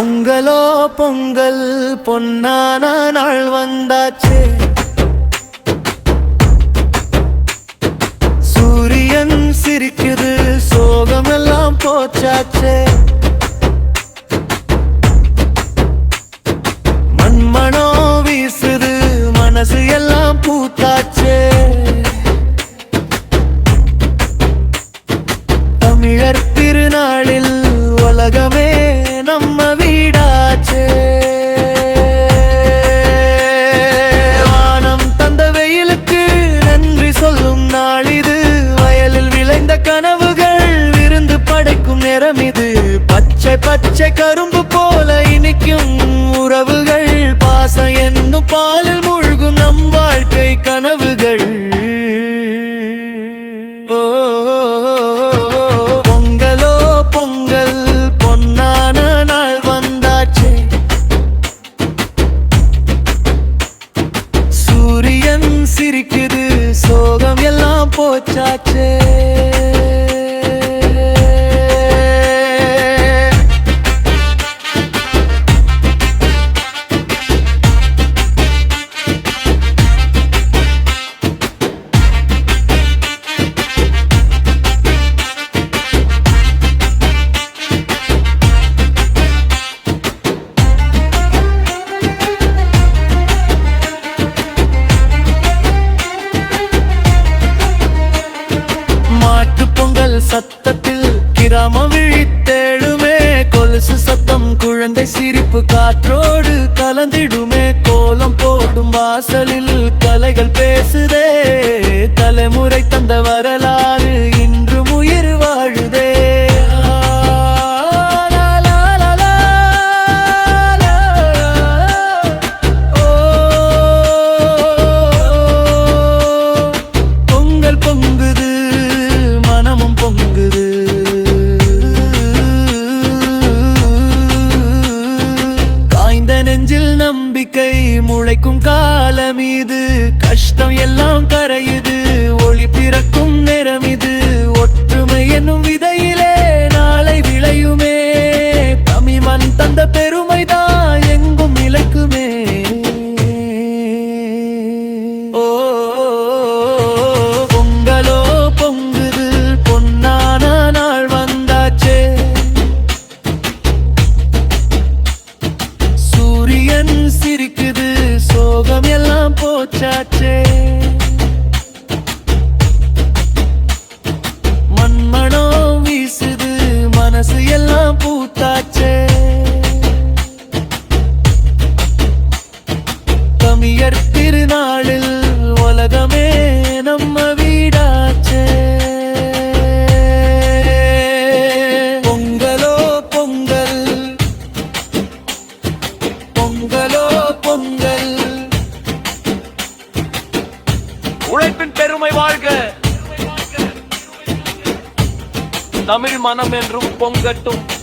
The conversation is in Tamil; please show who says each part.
Speaker 1: பொங்கலோ பொங்கல் பொன்னான நாள் வந்தாச்சு. சூரியன் சிரிக்குது சோகமெல்லாம் போச்சாச்சே. சொல்லும் நாள் இது. வயலில் விளைந்த கனவுகள் விருந்து படைக்கும் நேரம் இது. பச்சை பச்சை கரும்பு போல இனிக்கும் உறவுகள். பாசம் என்னும் பாலில் மூழ்கும் நம் வாழ்க்கை கனவுகள். பொங்கலோ பொங்கல் பொன்னான நாள் வந்தாச்சே. சூரியன் சிரிக்குது Touch it. சத்தத்தில் கிராமம் விழித்தேழுமே கொலுசு சத்தம் குழந்தை சிரிப்பு காற்றோடு கலந்திடுமே கோலம் போடும் வாசலில் கலைகள் பேசுதே. நம்பிக்கை முளைக்கும் காலம் இது தமிழர் திருநாளில் உலகமே நம்ம வீடாச்சே. பொங்கலோ பொங்கல் பொங்கலோ பொங்கல்.
Speaker 2: உழைப்பின் பெருமை வாழ்க. தமிழ் மனம் என்றும் பொங்கட்டும்.